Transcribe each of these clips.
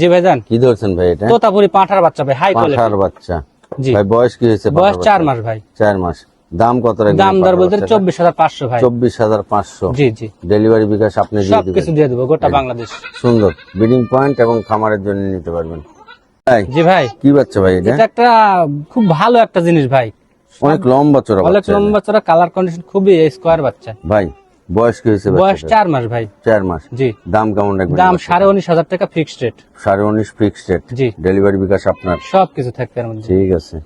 জি ভাইজান। কি ধরছেন ভাই এটা? তোতাপুরি পাঁঠার বাচ্চা ভাই হাই কোয়ালিটি পাঁঠার বাচ্চা। জি। ভাই বয়স কি হয়েছে বয়স চার মাস ভাই। চার মাস। দাম কত রাখবেন দাম দর বলতে চব্বিশ হাজার পাঁচশো ভাই। চব্বিশ হাজার পাঁচশো। জি জি। ডেলিভারি বিকাশ আপনি দিয়ে সব দিবেন। কিছু দিয়ে দেবো গোটা বাংলাদেশ। সুন্দর। ব্রিডিং পয়েন্ট এবং খামারের জন্য নিতে পারবেন। ভাই জি ভাই। কি বাচ্চা ভাই এটা? এটা একটা খুব ভালো একটা জিনিস ভাই। অনেক লম্বা চড়া অনেক লম্বা চড়া কালার কন্ডিশন খুবই স্কোয়ার বাচ্চা। ভাই বয়স কি হয়েছে বয়স চার মাস ভাই। চার মাস। জি। দাম কেমন রাখবেন দাম সাড়ে উনিশ হাজার টাকা ফিক্সড রেট সাড়ে উনিশ ফিক্সড রেট জি। ডেলিভারি বিকাশ আপনার। থাকবে এর মধ্যে। ঠিক আছে।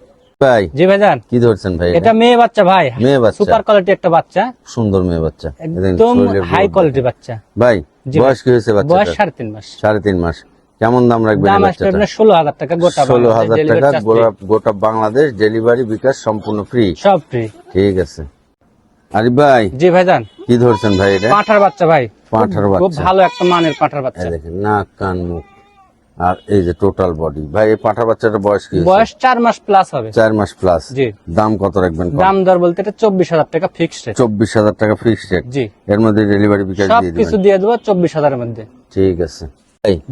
ভাই জি ভাইজান। কি ধরছেন ভাই এটা মেয়ে বাচ্চা ভাই। মেয়ে বাচ্চা। সুপার কোয়ালিটি একটা বাচ্চা। সুন্দর মেয়ে বাচ্চা। একদম হাই কোয়ালিটি বাচ্চা। ভাই বয়স কি হয়েছে বয়স বাচ্চা সাড়ে তিন মাস। সাড়ে তিন মাস। কেমন দাম রাখবেন দাম আসবে আপনার ষোলো হাজার টাকা গোটা ষোলো হাজার টাকা গোটা- গোটা বাংলাদেশ। ডেলিভারি বিকাশ সম্পূর্ণ ফ্রি সব ফ্রি ঠিক আছে। আরিফ ভাই জি ভাইজান কি ধরছেন ভাই এটা? পাঁঠার বাচ্চা ভাই। পাঁঠার খুব ভালো একটা মানের পাঁঠার বাচ্চা। দেখেন নাক কান মুখ। আর এই যে টোটাল বডি ভাই এই পাঠা বাচ্চাটার বয়স কি বয়স চার মাস প্লাস হবে। চার মাস প্লাস জি। দাম কত রাখবেন দাম দর বলতে এটা চব্বিশ হাজার টাকা ফিক্সড চব্বিশ হাজার টাকা ফিক্সড জি। এর মধ্যে ডেলিভারি বিকাশ দিয়ে কিছু দিয়ে দেবো চব্বিশ হাজারের মধ্যে। ঠিক আছে।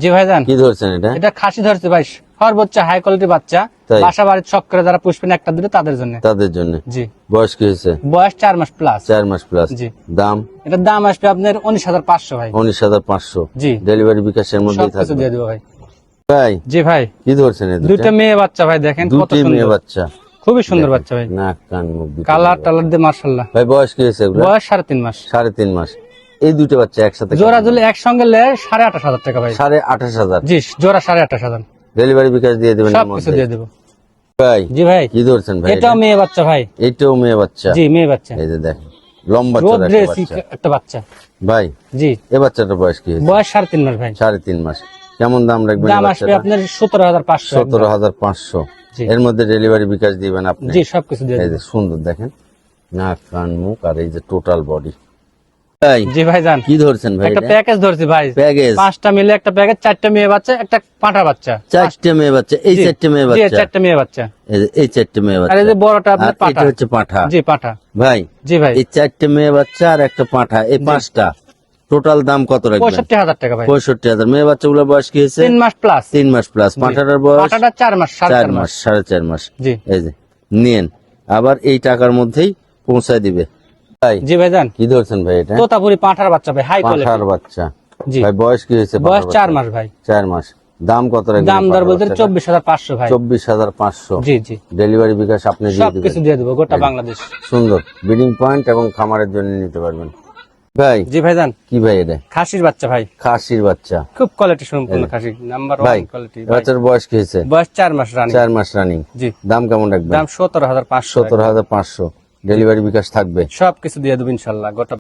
জি ভাইজান কি ধরছেন এটা? এটা খাসি ধরছে ভাই। সর্বোচ্চ হাই কোয়ালিটি বাচ্চা? বাসা বাড়ির শখ করে যারা পুষবেন একটা তাদের জন্য। তাদের জন্য? জি। বয়স কি হয়েছে? বয়স চার মাস প্লাস চার মাস প্লাস জি। দাম? এটার দাম আসবে আপনার উনিশ হাজার পাঁচশো ভাই। উনিশ হাজার পাঁচশো। জি। ডেলিভারি বিকাশের কিছু থাকবে। দিয়ে দেবো ভাই। ভাই জি ভাই। কি ধরছেন দুটো? মেয়ে বাচ্চা ভাই দেখেন কত মেয়ে বাচ্চা। খুবই সুন্দর বাচ্চা ভাই। নাক কান মুখ কালার টালার দিয়ে মার্শাল্লাহ ভাই বয়স কি হয়েছে বয়স সাড়ে তিন মাস। সাড়ে তিন মাস। এই দুটো বাচ্চা একসাথে জোড়া জুলে একসঙ্গে লে সাড়ে আঠাশ হাজার টাকা ভাই। সাড়ে আঠাশ হাজার। জি জোড়া সাড়ে আঠাশ হাজার। ডেলিভারি বিকাশ দিয়ে দেবেন সব কিছু দিয়ে দেবো। ভাই জি ভাই। কি ধরছেন ভাই এটাও মেয়ে বাচ্চা ভাই। এটা? এইটাও মেয়ে বাচ্চা। জি মেয়ে বাচ্চা। এই যে দেখেন লম্বা একটা বাচ্চা। ভাই জি। এ বাচ্চাটার বয়স কি বয়স সাড়ে তিন মাস ভাই। সাড়ে তিন মাস। কেমন দাম রাখবেন দাম আসবে আপনার সতেরো হাজার পাঁচশো সতেরো হাজার পাঁচশো। এর মধ্যে ডেলিভারি বিকাশ দিবেন আপনি। জি সবকিছু দিয়ে এই যে সুন্দর দেখেন। নাক কান মুখ আর এই যে টোটাল বডি জি ভাই কি ধরছেন ভাই একটা প্যাকেজ ধরছি ভাই। প্যাকেজ? পাঁচটা মিলে একটা প্যাকেজ চারটা মেয়ে বাচ্চা একটা পাঁঠা বাচ্চা। চারটে মেয়ে বাচ্চা এই চারটে মেয়ে বাচ্চা? চারটা মেয়ে বাচ্চা। এই চারটে মেয়ে বাচ্চা যে বড়টা আর আপনার পাঁঠা। হচ্ছে পাঠা। জি পাঁঠা। ভাই জি ভাই। এই চারটে মেয়ে বাচ্চা আর একটা পাঠা এই পাঁচটা টোটাল দাম কত রাখবেন? পঁয়ষট্টি হাজার টাকা ভাই। পঁয়ষট্টি হাজার। মেয়ে বাচ্চাগুলোর বয়স কি হয়েছে? তিন মাস প্লাস তিন মাস প্লাস পাঠাটার বয়স? পাঁঠাটা চার মাস চার মাস। সাড়ে চার মাস। জি। এই যে নিয়েন। আবার এই টাকার মধ্যেই পৌঁছায় দিবে। জি ভাইজান। কি ধরছেন ভাই এটা? তোতাপুরি পাঁঠার বাচ্চা ভাই হাই কোয়ালিটি পাঁঠার বাচ্চা। জি। ভাই বয়স কি হয়েছে বয়স 4 মাস ভাই। 4 মাস। দাম কত রাখবেন দাম দর বলতে 24500 ভাই। 24500 জি জি। ডেলিভারি বিকাশ আপনি দিয়ে দিবেন। দিয়ে দেব গোটা বাংলাদেশ। সুন্দর। বিডিং পয়েন্ট এবং খামারের জন্য নিতে পারবেন। ভাই জি ভাই যান কি ভাই এটা? খাসির বাচ্চা ভাই। খাসির বাচ্চা। খুব কোয়ালিটি সম্পূর্ণ খাসি। নাম্বার ওয়ান কোয়ালিটি বাচ্চার বয়স কি হয়েছে? বয়স 4 মাস রানিং 4 মাস রানিং জি। দাম কেমন রাখবেন? দাম 17500 17500 ডেলিভারি বিকাশ থাকবে। সব কিছু দিয়ে দেবো ইনশাল্লাহ গোটা